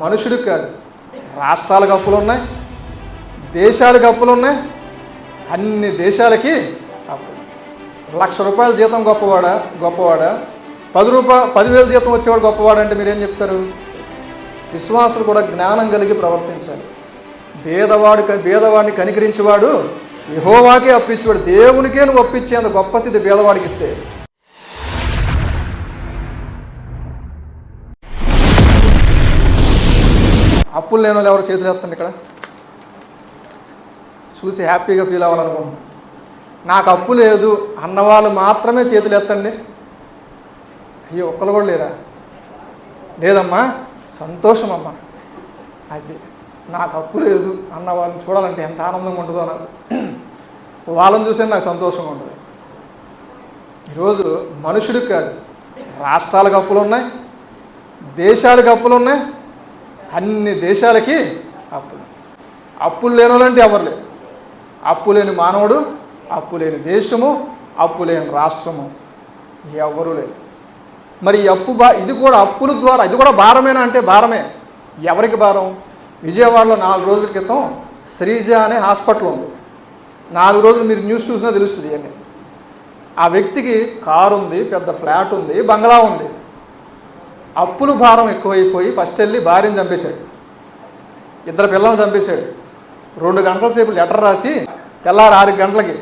మనుషుడు కాదు. రాష్ట్రాలకు అప్పులు ఉన్నాయి దేశాలకు అప్పులు ఉన్నాయి అన్ని దేశాలకి అప్పులు లక్ష రూపాయల జీతం గొప్పవాడా? గొప్పవాడా? పది రూపాయ పదివేల జీతం వచ్చేవాడు గొప్పవాడు అంటే మీరేం చెప్తారు? విశ్వాసులు కూడా జ్ఞానం కలిగి ప్రవర్తించాలి. భేదవాడు భేదవాడిని కనికరించేవాడు యహోవాకే అప్పించేవాడు దేవునికే నువ్వు అప్పించేంత గొప్ప స్థితి భేదవాడికి ఇస్తే అప్పులు లేని వాళ్ళు ఎవరు చేతులు ఎత్తండి ఇక్కడ? చూసి హ్యాపీగా ఫీల్ అవ్వాలనుకుంటున్నాను నాకు అప్పు లేదు అన్నవాళ్ళు మాత్రమే చేతులు ఎత్తండి. అయ్యో ఒక్కరు కూడా లేరా? లేదమ్మా సంతోషం అమ్మా. అది నాకు అప్పు లేదు అన్న వాళ్ళని చూడాలంటే ఎంత ఆనందంగా ఉంటుందో నాకు. వాళ్ళని చూసే నాకు సంతోషంగా ఉంటుంది. ఈరోజు మనుషుడికి కాదు రాష్ట్రాలకు అప్పులు ఉన్నాయి దేశాలకు అప్పులు ఉన్నాయి అన్ని దేశాలకి అప్పులు. అప్పులు లేని వాళ్ళంటే ఎవరు లేరు అప్పు లేని మానవుడు అప్పు లేని దేశము అప్పు లేని రాష్ట్రము ఎవరు లేరు. మరి అప్పు బా ఇది కూడా అప్పుల ద్వారా ఇది కూడా భారమేనా అంటే భారమే. ఎవరికి భారం? విజయవాడలో నాలుగు రోజుల క్రితం శ్రీజ అనే హాస్పిటల్ ఉంది. నాలుగు రోజులు మీరు న్యూస్ చూసినా తెలుస్తుంది అని ఆ వ్యక్తికి కారు ఉంది పెద్ద ఫ్లాట్ ఉంది బంగ్లా ఉంది. అప్పులు భారం ఎక్కువైపోయి ఫస్ట్ వెళ్ళి భార్యను చంపేశాడు. ఇద్దరు పిల్లల్ని చంపేశాడు. రెండు గంటల సేపు లెటర్ రాసి తెల్లారి ఆరు గంటలకి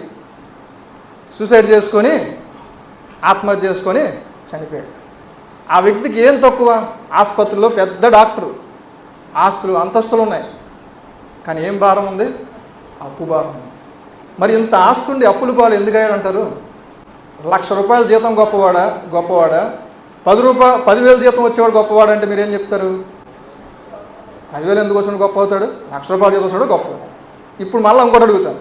సూసైడ్ చేసుకొని ఆత్మహత్య చేసుకొని చనిపోయాడు. ఆ వ్యక్తికి ఏం తక్కువ? ఆసుపత్రిలో పెద్ద డాక్టరు. ఆస్తులు అంతస్తులు ఉన్నాయి. కానీ ఏం భారం ఉంది? అప్పు భారం ఉంది. మరి ఇంత ఆస్తుండి అప్పులు పాలు ఎందుకు అయ్యాడంటారు లక్ష రూపాయల జీతం గొప్పవాడా? గొప్పవాడా? పది రూపాయ పదివేలు జీతం వచ్చేవాడు గొప్పవాడు అంటే మీరేం చెప్తారు? పదివేలు ఎందుకు వచ్చిన గొప్ప అవుతాడు? లక్ష రూపాయలు జీతం వచ్చాడు గొప్ప. ఇప్పుడు మళ్ళీ ఇంకోటి అడుగుతాను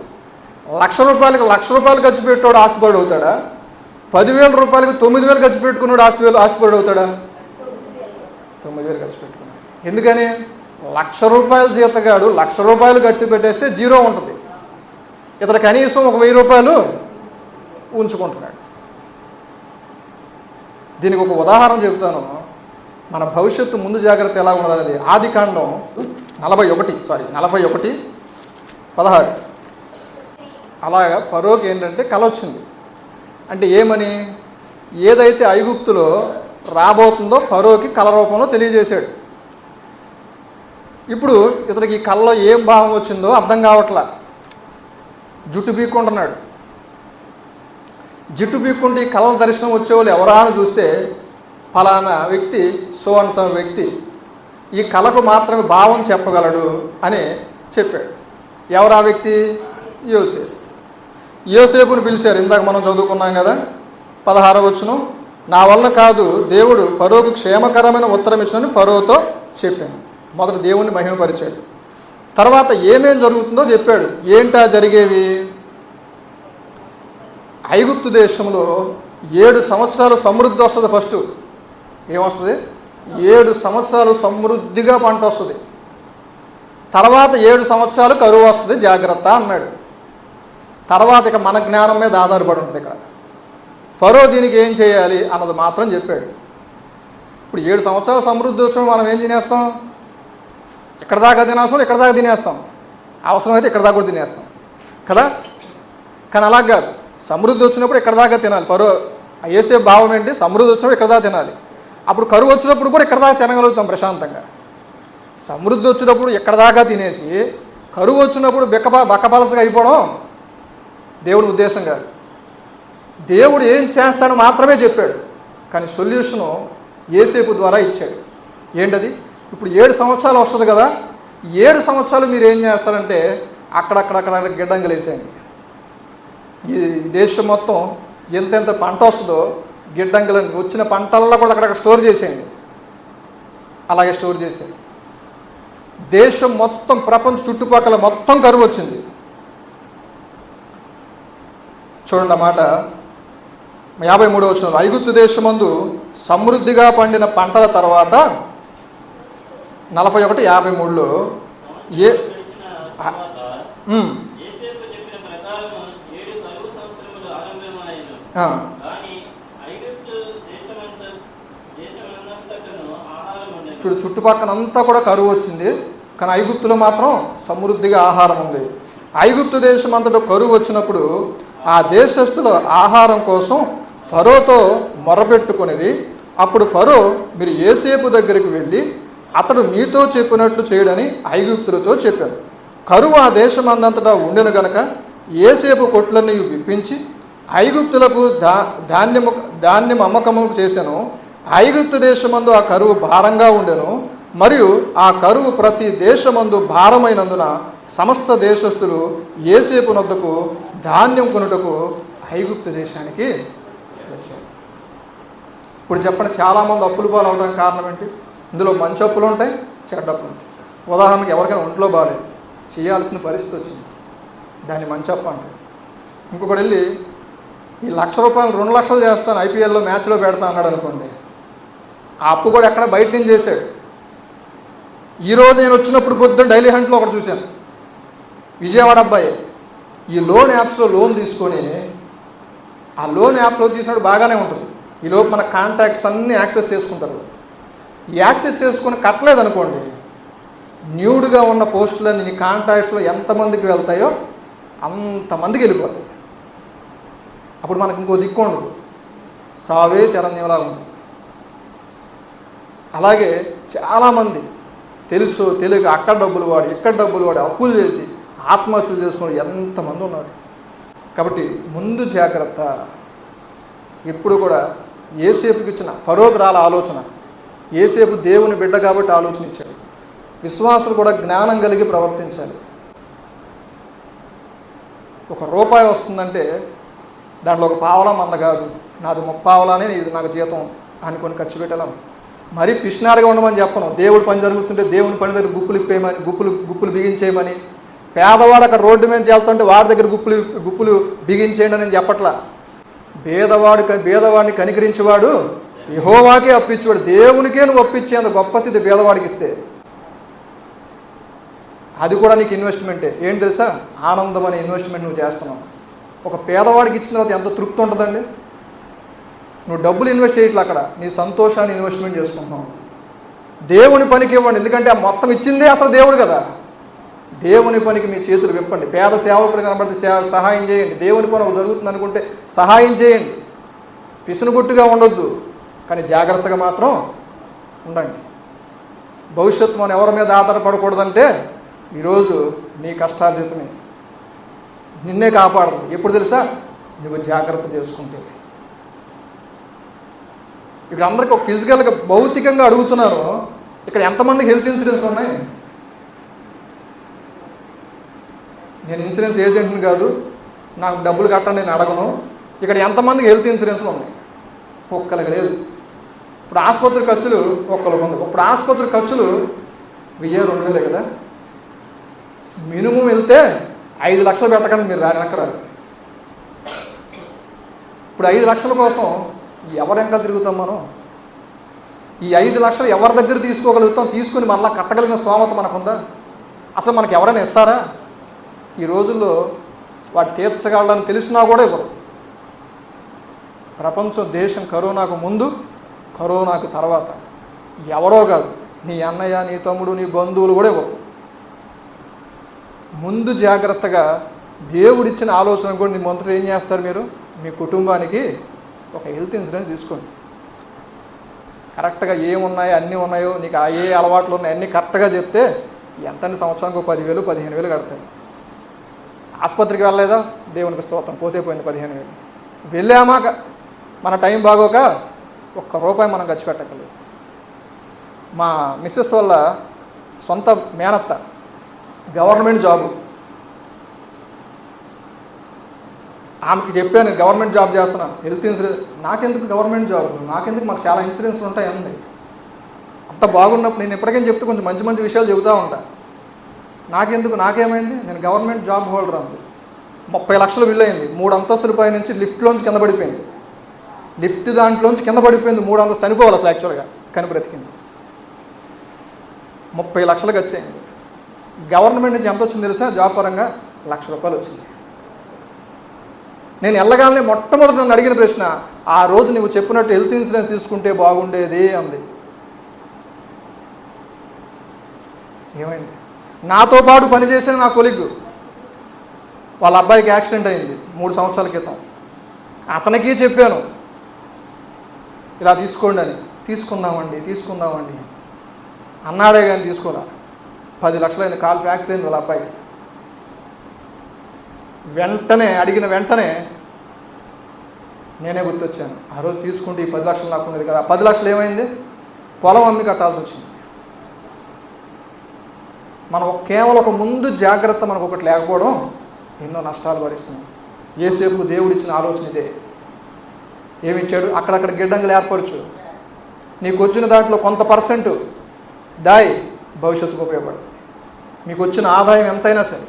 లక్ష రూపాయలకి లక్ష రూపాయలు ఖర్చు పెట్టాడు ఆస్తిపరుడు అవుతాడా? పదివేల రూపాయలకి తొమ్మిది వేలు ఖర్చు పెట్టుకున్నాడు ఆస్తి వేలు ఆస్తిపరుడు అవుతాడా? తొమ్మిది వేలు ఖర్చు పెట్టుకున్నాడు. ఎందుకని? లక్ష రూపాయల జీతగాడు లక్ష రూపాయలు కట్టి పెట్టేస్తే జీరో ఉంటుంది. ఇతడు కనీసం ఒక వెయ్యి రూపాయలు ఉంచుకుంటున్నాడు. దీనికి ఒక ఉదాహరణ చెబుతాను. మన భవిష్యత్తు ముందు జాగ్రత్త ఎలా ఉండాలనేది. ఆది కాండం నలభై ఒకటి సారీ నలభై ఒకటి పదహారు. అలాగా ఫరోక్ ఏంటంటే కల వచ్చింది. అంటే ఏమని? ఏదైతే ఐగుప్తులో రాబోతుందో ఫరోకి కళ రూపంలో తెలియజేశాడు. ఇప్పుడు ఇతనికి ఈ కళ్ళలో ఏం భావం వచ్చిందో అర్థం కావట్లా. జుట్టు బీక్కుంటున్నాడు జిట్టు పీక్కుంటే ఈ కళ్ళ దర్శనం వచ్చేవాళ్ళు ఎవరా అని చూస్తే ఫలానా వ్యక్తి సో వ్యక్తి ఈ కళకు మాత్రమే భావం చెప్పగలడు అని చెప్పాడు. ఎవరా వ్యక్తి? యోసేపు. యోసేపును పిలిచారు. ఇందాక మనం చదువుకున్నాం కదా పదహార వచ్చును నా వల్ల కాదు దేవుడు ఫరోకు క్షేమకరమైన ఉత్తరం ఇచ్చినని ఫరోతో చెప్పాను. మొదట దేవుణ్ణి మహిమపరిచాడు. తర్వాత ఏమేం జరుగుతుందో చెప్పాడు. ఏంటా జరిగేవి? ఐగుప్తు దేశంలో ఏడు సంవత్సరాలు సమృద్ధి వస్తుంది ఫస్ట్. ఏమొస్తుంది? ఏడు సంవత్సరాలు సమృద్ధిగా పంట వస్తుంది. తర్వాత ఏడు సంవత్సరాలు కరువు వస్తుంది జాగ్రత్త అన్నాడు. తర్వాత ఇక మన జ్ఞానం మీద ఆధారపడి ఉంటుంది ఇక్కడ. ఫరో దీనికి ఏం చేయాలి అన్నది మాత్రం చెప్పాడు. ఇప్పుడు ఏడు సంవత్సరాలు సమృద్ధి వచ్చిన మనం ఏం తినేస్తాం? ఇక్కడ దాకా తినేస్తాం ఇక్కడ దాకా తినేస్తాం? అవసరమైతే ఇక్కడ దాకా కూడా తినేస్తాం. కదా? కానీ అలా కాదు. సమృద్ధి వచ్చినప్పుడు ఇక్కడ దాకా తినాలి. ఫరో వేసే భావం ఏంటి? సమృద్ధి వచ్చినప్పుడు ఇక్కడ దాకా తినాలి. అప్పుడు కరువు వచ్చినప్పుడు కూడా ఇక్కడ దాకా తినగలుగుతాం ప్రశాంతంగా. సమృద్ధి వచ్చినప్పుడు ఎక్కడ దాకా తినేసి కరువు వచ్చినప్పుడు బెక్క బక్కపలసగా అయిపోవడం దేవుడి ఉద్దేశం కాదు. దేవుడు ఏం చేస్తాడో మాత్రమే చెప్పాడు. కానీ సొల్యూషను ఏసేపు ద్వారా ఇచ్చాడు. ఏంటది? ఇప్పుడు ఏడు సంవత్సరాలు వస్తుంది కదా ఏడు సంవత్సరాలు మీరు ఏం చేస్తారంటే అక్కడక్కడక్కడ గిడ్డంగులు వేసేయండి ఈ దేశం మొత్తం ఎంతెంత పంట వస్తుందో గిడ్డంగులను వచ్చిన పంటల్లో కూడా అక్కడక్కడ స్టోర్ చేసేయండి. అలాగే స్టోర్ చేసేయండి. దేశం మొత్తం ప్రపంచ చుట్టుపక్కల మొత్తం కరువు వచ్చింది. చూడండి ఆ మాట. యాభై మూడవ వచ్చిన ఐగుప్తు దేశమందు సమృద్ధిగా పండిన పంటల తర్వాత నలభై ఒకటి యాభై మూడులో ఏ గడిచిన తర్వాత ఉమ్, యోసేపు చెప్పిన ప్రకారము ఏడు కరువు సంవత్సరములు ఆరంభమాయెను. ఆ, కానీ ఐగుప్తు దేశమంత దేశమందంతటను ఆహారం ఉండెను. చుట్టూ చుట్టుపక్కలంతా కూడా కరువు వచ్చింది కానీ ఐగుప్తులో మాత్రం సమృద్ధిగా ఆహారం ఉంది ఐగుప్తు దేశం అంతటా కరువు వచ్చినప్పుడు ఆ దేశస్తుల ఆహారం కోసం ఫరోతో మొరపెట్టుకునేది అప్పుడు ఫరో మీరు ఏసేపు దగ్గరికి వెళ్ళి అతడు మీతో చెప్పినట్లు చేయడని ఐగుప్తులతో చెప్పాను కరువు ఆ దేశం అందంతటా ఉండెను గనక ఏసేపు కొట్లన్నీ విప్పించి ఐగుప్తులకు దా ధాన్యము ధాన్యం అమ్మకము చేశాను ఐగుప్తు దేశమందు ఆ కరువు భారంగా ఉండెను. మరియు ఆ కరువు ప్రతి దేశమందు భారమైనందున సమస్త దేశస్థులు ఏసేపు నొద్దకు ధాన్యం కొనుటకు ఐగుప్తు దేశానికి వచ్చారు. ఇప్పుడు చెప్పండి చాలామంది అప్పులు పాలు కారణం ఏంటి? ఇందులో మంచి అప్పులు ఉంటాయి చెడ్డ అప్పులు ఉంటాయి. ఉదాహరణకి ఎవరికైనా ఒంట్లో బాగాలేదు చేయాల్సిన పరిస్థితి వచ్చింది. దాన్ని మంచి అప్పు అంటారు. ఇంకొకటి వెళ్ళి ఈ లక్ష రూపాయలు రెండు లక్షలు చేస్తాను ఐపీఎల్లో మ్యాచ్లో పెడతా అన్నాడు అనుకోండి. ఆ అప్పు కూడా ఎక్కడ బయట నుంచి చేశాడు. ఈరోజు నేను వచ్చినప్పుడు పొద్దున్న డైలీ హంట్లో ఒకటి చూశాను. విజయవాడ అబ్బాయి ఈ లోన్ యాప్స్లో లోన్ తీసుకొని ఆ లోన్ యాప్లో తీసినప్పుడు బాగానే ఉంటుంది. ఈలోపు మన కాంటాక్ట్స్ అన్నీ యాక్సెస్ చేసుకుంటారు. ఈ యాక్సెస్ చేసుకుని కట్టలేదు అనుకోండి న్యూడ్గా ఉన్న పోస్టులన్నీ నీ కాంటాక్ట్స్లో ఎంతమందికి వెళ్తాయో అంతమందికి వెళ్ళిపోతాయి. అప్పుడు మనకు ఇంకో దిక్కు ఉండదు. సావే శరణ్యంలా ఉంది అలాగే చాలామంది తెలుసు తెలియక అక్కడ డబ్బులు వాడి ఇక్కడ డబ్బులు వాడి అప్పులు చేసి ఆత్మహత్యలు చేసుకుని ఎంతమంది ఉన్నారు. కాబట్టి ముందు జాగ్రత్త. ఎప్పుడు కూడా ఏసేపుకి ఇచ్చిన ఫరోకు రాల ఆలోచన. ఏసేపు దేవుని బిడ్డ కాబట్టి ఆలోచన ఇచ్చాడు. విశ్వాసులు కూడా జ్ఞానం కలిగి ప్రవర్తించాలి. ఒక రూపాయి వస్తుందంటే దాంట్లో ఒక పావలా మంద కాదు. నాది ముప్పావలానే ఇది నాకు జీతం అనుకొని ఖర్చు పెట్టాలి మరీ పిష్నారుగా ఉండమని చెప్పను. దేవుడు పని జరుగుతుంటే దేవుని పని దగ్గర గుప్పులు ఇప్పేయమని గుప్పులు గుప్పులు బిగించేయమని. పేదవాడు అక్కడ రోడ్డు మీద వెళ్తుంటే వాడి దగ్గర గుప్పులు గుప్పులు బిగించేయండి అని చెప్పట్లా. భేదవాడు భేదవాడిని కనికరించేవాడు యహోవాకే అప్పించేవాడు దేవునికే నువ్వు అప్పించేంత గొప్ప స్థితి భేదవాడికి ఇస్తే. అది కూడా నీకు ఇన్వెస్ట్మెంటే ఏంటి తెలుసా? ఆనందం అనే ఇన్వెస్ట్మెంట్ నువ్వు చేస్తున్నావు. ఒక పేదవాడికి ఇచ్చిన తర్వాత ఎంత తృప్తి ఉంటుందండి? నువ్వు డబ్బులు ఇన్వెస్ట్ చేయట్లే అక్కడ. నీ సంతోషాన్ని ఇన్వెస్ట్మెంట్ చేసుకుంటున్నావు. దేవుని పనికి ఇవ్వండి. ఎందుకంటే ఆ మొత్తం ఇచ్చిందే అసలు దేవుడు కదా. దేవుని పనికి మీ చేతులు విప్పండి. పేద సేవకుడు కనబడితే సేవ సహాయం చేయండి. దేవుని పని జరుగుతుంది అనుకుంటే సహాయం చేయండి. పిసునుగుట్టుగా ఉండొద్దు. కానీ జాగ్రత్తగా మాత్రం ఉండండి. భవిష్యత్తు మనం ఎవరి మీద ఆధారపడకూడదంటే ఈరోజు నీ కష్టార్జితమే. నిన్నే కాపాడుతుంది ఎప్పుడు తెలుసా? నువ్వు జాగ్రత్త చేసుకుంటే. ఇక్కడ అందరికి ఒక ఫిజికల్గా భౌతికంగా అడుగుతున్నారు. ఇక్కడ ఎంతమందికి హెల్త్ ఇన్సూరెన్స్ ఉన్నాయి? నేను ఇన్సూరెన్స్ ఏజెంట్ని కాదు. నాకు డబ్బులు కట్టండి నేను అడగను. ఇక్కడ ఎంతమందికి హెల్త్ ఇన్సూరెన్స్లు ఉన్నాయి? ఒక్కరికి లేదు. ఇప్పుడు ఆసుపత్రి ఖర్చులు ఒక్కరికి ఉంది. ఇప్పుడు ఆసుపత్రి ఖర్చులు వెయ్యి రెండు వేలే కదా? మినిమం వెళ్తే ఐదు లక్షలు పెట్టకండి మీరు రానక్కరారు ఇప్పుడు ఐదు లక్షల కోసం ఎవరు ఇంకా తిరుగుతాం మనం? ఈ ఐదు లక్షలు ఎవరి దగ్గర తీసుకోగలుగుతాం? తీసుకుని మళ్ళీ కట్టగలిగిన స్తోమత మనకుందా? అసలు మనకి ఎవరైనా ఇస్తారా? ఈ రోజుల్లో వాడు తీర్చగలడని తెలిసినా కూడా ఇవ్వరు. ప్రపంచం దేశం కరోనాకు ముందు కరోనాకు తర్వాత. ఎవరో కాదు నీ అన్నయ్య నీ తమ్ముడు నీ బంధువులు కూడా ఇవ్వరు. ముందు జాగ్రత్తగా దేవుడిచ్చిన ఆలోచన కూడా మీ మొదట ఏం చేస్తారు మీరు? మీ కుటుంబానికి ఒక హెల్త్ ఇన్సూరెన్స్ తీసుకోండి. కరెక్ట్గా ఏమున్నాయో అన్నీ ఉన్నాయో నీకు ఆ ఏ అలవాట్లు ఉన్నాయో అన్నీ కరెక్ట్గా చెప్తే ఎంతని సంవత్సరానికి ఒక పదివేలు పదిహేను వేలు కడతారు. ఆసుపత్రికి వెళ్ళలేదా? దేవునికి స్తోత్రం పోతే పోయింది పదిహేను వేలు. వెళ్ళామాక మన టైం బాగోక ఒక్క రూపాయి మనం ఖర్చు పెట్టగలేదు మా మిస్సెస్ వల్ల సొంత మేనత్త గవర్నమెంట్ జాబు. ఆమెకి చెప్పాను గవర్నమెంట్ జాబ్ చేస్తున్నా. హెల్త్ ఇన్సూరెన్స్ నాకెందుకు గవర్నమెంట్ జాబ్? నాకెందుకు? మాకు చాలా ఇన్సూరెన్స్లు ఉంటాయి అంది. అంత బాగున్నప్పుడు నేను ఎప్పటికైనా చెప్తే కొంచెం మంచి మంచి విషయాలు చెబుతూ ఉంటా. నాకెందుకు? నాకేమైంది? నేను గవర్నమెంట్ జాబ్ హోల్డర్ అంది. ముప్పై లక్షలు బిల్ అయింది. మూడు అంతస్తుల పై నుంచి లిఫ్ట్లోంచి కింద పడిపోయింది. లిఫ్ట్ దాంట్లోంచి కింద పడిపోయింది. మూడు అంతస్తు చనిపోవాలి అసలు యాక్చువల్గా కానీ బ్రతికింది. ముప్పై లక్షలకు వచ్చేయండి గవర్నమెంట్ నుంచి ఎంత వచ్చింది తెలుసా? జాబ్ పరంగా లక్ష రూపాయలు వచ్చింది. నేను వెళ్ళగానే మొట్టమొదటి నన్ను అడిగిన ప్రశ్న ఆ రోజు నువ్వు చెప్పినట్టు హెల్త్ ఇన్సూరెన్స్ తీసుకుంటే బాగుండేది? అంది. ఏమైంది? నాతో పాటు పనిచేసిన నా కొలిగ్ వాళ్ళ అబ్బాయికి యాక్సిడెంట్ అయింది మూడు సంవత్సరాల క్రితం. అతనికి చెప్పాను ఇలా తీసుకోండి అని. తీసుకుందామండి తీసుకుందామండి అన్నాడే కానీ తీసుకోరా? పది లక్షలైంది కాల్ ఫ్యాక్స్ అయింది వాళ్ళ అబ్బాయి వెంటనే అడిగిన వెంటనే నేనే గుర్తొచ్చాను. ఆ రోజు తీసుకుంటే ఈ పది లక్షలు నాకు ఉండేది కదా. ఆ పది లక్షలు ఏమైంది? పొలం అమ్మి కట్టాల్సి వచ్చింది. మనం కేవలం ఒక ముందు జాగ్రత్త మనకు ఒకటి లేకపోవడం ఎన్నో నష్టాలు భరిస్తున్నాం ఏసేపు దేవుడిచ్చిన ఆలోచన ఇదే. ఏమిచ్చాడు? అక్కడక్కడ గిడ్డంగులు ఏర్పరచు. నీకు వచ్చిన దాంట్లో కొంత పర్సెంట్ దాయి. భవిష్యత్తుకు ఉపయోగపడు. మీకు వచ్చిన ఆదాయం ఎంతైనా సరే.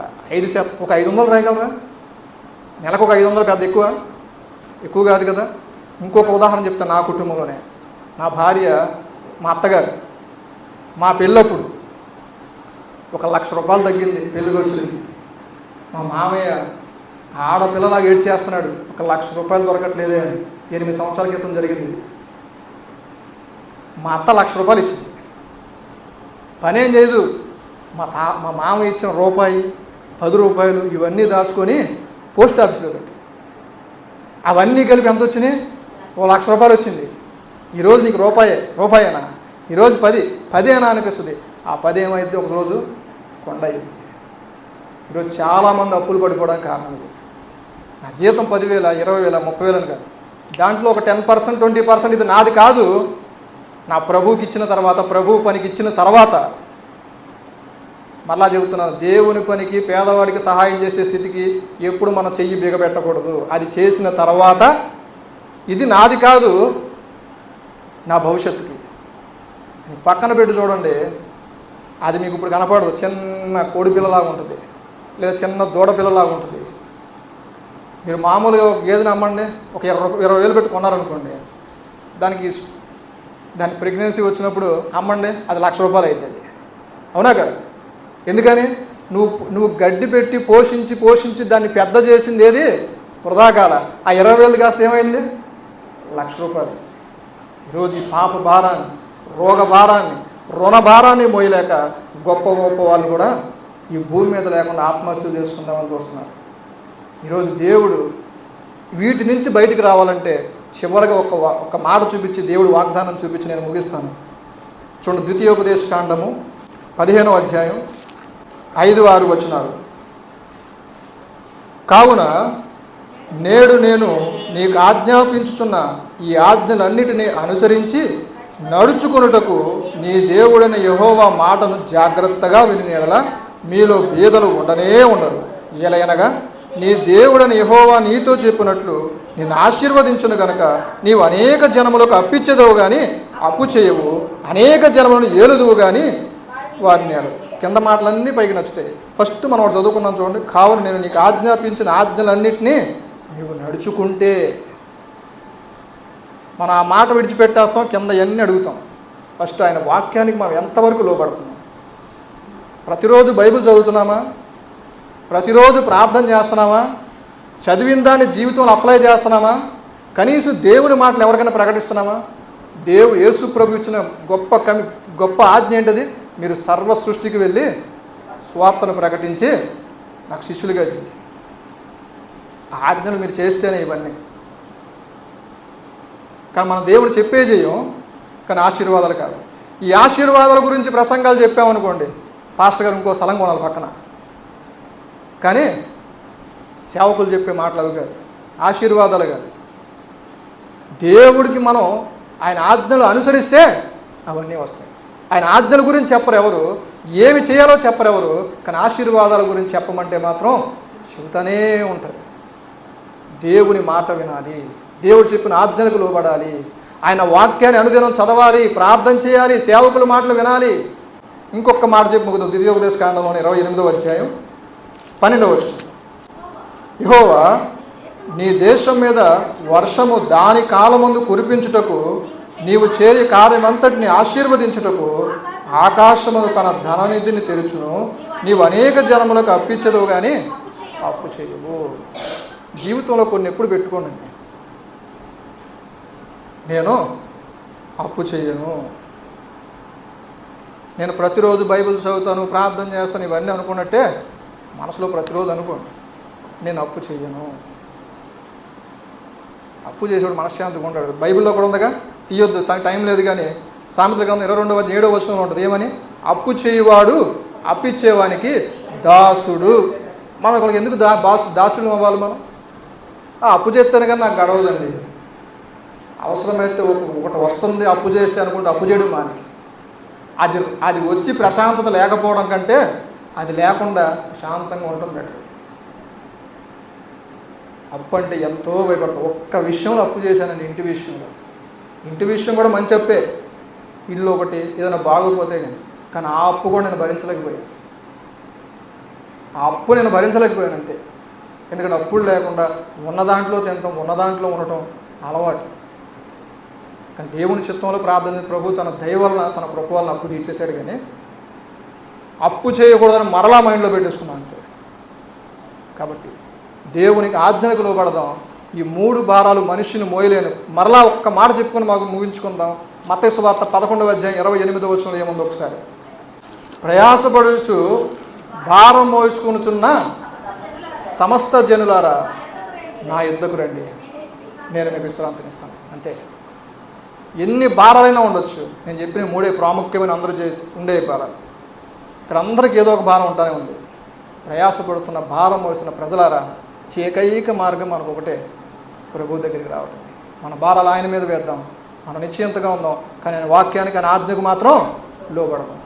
ఒక ఐదు శాతం ఒక ఐదు వందలు రాయగలరా? నెలకు ఒక ఐదు వందలు పెద్ద ఎక్కువ? ఎక్కువ కాదు కదా. ఇంకొక ఉదాహరణ చెప్తాను నా కుటుంబంలోనే. నా భార్య మా అత్తగారు మా పెళ్ళప్పుడు ఒక లక్ష రూపాయలు తగ్గింది పెళ్ళి ఖర్చులకి. మా మామయ్య ఆడపిల్లలాగా ఏడ్ చేస్తున్నాడు ఒక లక్ష రూపాయలు దొరకట్లేదే అని. ఎనిమిది సంవత్సరాల క్రితం జరిగింది. మా అత్త లక్ష రూపాయలు ఇచ్చింది. పనేం చేయదు. మా తా మా మామ ఇచ్చిన రూపాయి పది రూపాయలు ఇవన్నీ దాచుకొని పోస్ట్ ఆఫీస్లో పెట్టి. అవన్నీ కలిపి ఎంత వచ్చినాయి? ఓ లక్ష రూపాయలు వచ్చింది. ఈరోజు నీకు రూపాయే రూపాయేనా? ఈరోజు పది పదేనా అనిపిస్తుంది. ఆ పది ఏమైంది ఒకరోజు? కొండ అయింది ఈరోజు చాలామంది అప్పులు పడిపోవడానికి కారణం ఇది. నా జీతం పదివేల ఇరవై వేల ముప్పై వేలని కాదు. దాంట్లో ఒక టెన్ పర్సెంట్ ట్వంటీ పర్సెంట్ ఇది నాది కాదు. నా ప్రభువుకి ఇచ్చిన తర్వాత ప్రభు పనికి ఇచ్చిన తర్వాత మళ్ళా చెబుతున్నాను దేవుని పనికి పేదవాడికి సహాయం చేసే స్థితికి ఎప్పుడు మనం చెయ్యి బిగబెట్టకూడదు. అది చేసిన తర్వాత ఇది నాది కాదు నా భవిష్యత్తుకి. పక్కన పెట్టి చూడండి అది మీకు ఇప్పుడు కనపడదు. చిన్న కోడి పిల్లలాగా ఉంటుంది లేదా చిన్న దూడ పిల్లలాగా ఉంటుంది. మీరు మామూలుగా ఒక గేదెని అమ్మండి ఒక ఇరవై ఇరవై వేలు పెట్టి కొన్నారనుకోండి దానికి దాని ప్రెగ్నెన్సీ వచ్చినప్పుడు అమ్మండి అది లక్ష రూపాయలు అవుతుంది అవునా కదా? ఎందుకని? నువ్వు నువ్వు గడ్డి పెట్టి పోషించి పోషించి దాన్ని పెద్ద చేసింది ఏది? వృధాకాల. ఆ ఇరవై వేలు కాస్త ఏమైంది? లక్ష రూపాయలు. ఈరోజు ఈ పాప భారాన్ని రోగ భారాన్ని రుణ భారాన్ని మోయలేక గొప్ప గొప్ప వాళ్ళు కూడా ఈ భూమి మీద లేకుండా ఆత్మహత్యలు చేసుకుందామని చూస్తున్నారు. ఈరోజు దేవుడు వీటి నుంచి బయటికి రావాలంటే చివరిగా ఒక ఒక మాట చూపించి దేవుడు వాగ్దానం చూపించి నేను ముగిస్తాను. చూడండి ద్వితీయోపదేశ కాండము పదిహేనో అధ్యాయం ఐదు ఆరు వచనాలు. కావున నేడు నేను నీకు ఆజ్ఞాపించుచున్న ఈ ఆజ్ఞలన్నిటినీ అనుసరించి నడుచుకొనుటకు నీ దేవుడైన యహోవా మాటను జాగ్రత్తగా వినియడలా మీలో బీదలు ఉండనే ఉండరు. ఏలయనగా నీ దేవుడని యహోవా నీతో చెప్పినట్లు నిన్ను ఆశీర్వదించును గనక. నీవు అనేక జనములకు అప్పిచ్చేదవు కానీ అప్పు చేయవు. అనేక జనములను ఏలుదువు కానీ వారిని ఏలు కింద మాటలన్నీ పైకి నచ్చుతాయి. ఫస్ట్ మనం ఒకటి చదువుకున్నాం చూడండి. కావున నేను నీకు ఆజ్ఞాపించిన ఆజ్ఞలన్నింటినీ నీవు నడుచుకుంటే. మనం ఆ మాట విడిచిపెట్టేస్తాం కింద ఎన్ని అడుగుతాం. ఫస్ట్ ఆయన వాక్యానికి మనం ఎంతవరకు లోపడుతున్నాం ప్రతిరోజు బైబిల్ చదువుతున్నామా? ప్రతిరోజు ప్రార్థన చేస్తున్నామా? చదివిన దాన్ని జీవితంలో అప్లై చేస్తున్నామా? కనీసం దేవుని మాటలు ఎవరికైనా ప్రకటిస్తున్నామా? దేవుడు యేసు ప్రభు ఇచ్చిన గొప్ప కమి గొప్ప ఆజ్ఞ ఏంటది? మీరు సర్వ సృష్టికి వెళ్ళి స్వార్థను ప్రకటించి నాకు శిష్యులుగా చేయండి. ఆజ్ఞలు మీరు చేస్తేనే ఇవన్నీ. కానీ మన దేవుడు చెప్పే చేయం కానీ ఆశీర్వాదాలు కాదు. ఈ ఆశీర్వాదాల గురించి ప్రసంగాలు చెప్పామనుకోండి పాస్టర్ గారు ఇంకో స్థలం కొనాలి పక్కన. కానీ సేవకులు చెప్పే మాటలు అవి కాదు ఆశీర్వాదాలు కాదు. దేవుడికి మనం ఆయన ఆజ్ఞలు అనుసరిస్తే అవన్నీ వస్తాయి. ఆయన ఆజ్ఞల గురించి చెప్పరు ఎవరు ఏమి చేయాలో చెప్పరు ఎవరు కానీ ఆశీర్వాదాల గురించి చెప్పమంటే మాత్రం చెబుతూనే ఉంటారు. దేవుని మాట వినాలి దేవుడు చెప్పిన ఆజ్ఞలకు లోబడాలి ఆయన వాక్యాన్ని అనుదినం చదవాలి ప్రార్థన చేయాలి సేవకుల మాటలు వినాలి. ఇంకొక మాట చెప్పి ముగ్గుదు ద్వితీయోపదేశ కాండంలోని ఇరవై ఎనిమిదో అధ్యాయం పన్నెండవ వచ్చింది యహోవా నీ దేశం మీద వర్షము దాని కాలమందు కురిపించుటకు నీవు చేరి కార్యమంతటిని ఆశీర్వదించుటకు ఆకాశమును తన ధననిధిని తెరుచును. నీవు అనేక జనములకు అప్పించదు కానీ అప్పు చేయవు. జీవితంలో కొన్ని ఎప్పుడు పెట్టుకోండి. నేను అప్పు చేయను. నేను ప్రతిరోజు బైబిల్ చదువుతాను ప్రార్థన చేస్తాను ఇవన్నీ అనుకున్నట్టే మనసులో ప్రతిరోజు అనుకోండి. నేను అప్పు చేయను. అప్పు చేసేవాడు మనశ్శాంతిగా ఉంటాడు బైబిల్లో కూడా ఉందిగా? తీయొద్దు. టైం లేదు కానీ సామెతల గ్రంథం ఇరవై రెండవ ఏడవ వచనంలో ఉంటుంది. ఏమని? అప్పు చేయువాడు అప్పిచ్చేవానికి దాసుడు. మనం ఒకరికి ఎందుకు దా బాస్ దాసుడు అవ్వాలి మనం? అప్పు చేస్తేనే కానీ నాకు గడవదండి. అవసరమైతే ఒక- ఒకటి వస్తుంది. అప్పు చేస్తే అనుకుంటే అప్పు చేయడం మాని. అది అది వచ్చి ప్రశాంతత లేకపోవడం కంటే అది లేకుండా శాంతంగా ఉండటం బెటర్. అప్పు అంటే ఎంతో భయపడతాం ఒక్క విషయంలో అప్పు చేశానండి ఇంటి విషయంలో. ఇంటి విషయం కూడా మంచి అప్పే. ఇల్లు ఒకటి ఏదైనా బాగోపోతే కానీ కానీ ఆ అప్పు కూడా నేను భరించలేకపోయాను. ఆ అప్పు నేను భరించలేకపోయాను అంతే. ఎందుకంటే అప్పులు లేకుండా ఉన్న దాంట్లో తినటం ఉన్న దాంట్లో ఉండటం అలవాటు. కానీ దేవుని చిత్తంలో ప్రార్థన ప్రభు తన దయవలన తన కృప వలన అప్పు తీర్చేశాడు కానీ అప్పు చేయకూడదని మరలా మైండ్లో పెట్టేసుకున్నాను అంతే. కాబట్టి దేవునికి ఆజ్ఞలకు లోబడదాం. ఈ మూడు భారాలు మనిషిని మోయలేను. మరలా ఒక్క మాట చెప్పుకొని మాకు ముగించుకుందాం. మతేసు వార్త పదకొండవ అధ్యాయం ఇరవై ఎనిమిదవ వచ్చిన ఏముంది ఒకసారి. ప్రయాసపడుచు భారం మోసుకొనుచున్న సమస్త జనులారా నా యుద్ధకు రండి. నేను మీకు విశ్రాంతినిస్తాను అంతే. ఎన్ని భారాలైనా ఉండొచ్చు. నేను చెప్పిన మూడే ప్రాముఖ్యమైన అందరూ చే ఉండే భారాలు. ఇక్కడ అందరికీ ఏదో ఒక భారం ఉంటానే ఉంది. ప్రయాసపడుతున్న భారం మోస్తున్న ప్రజలారా ఏకైక మార్గం మనకు ఒకటే ప్రభు దగ్గరికి రావడం. మన భారాలు ఆయన మీద వేద్దాం. మనం నిశ్చయంతగా ఉందాం. కానీ వాక్యానికి ఆయన ఆజ్ఞకు మాత్రం లోబడదాం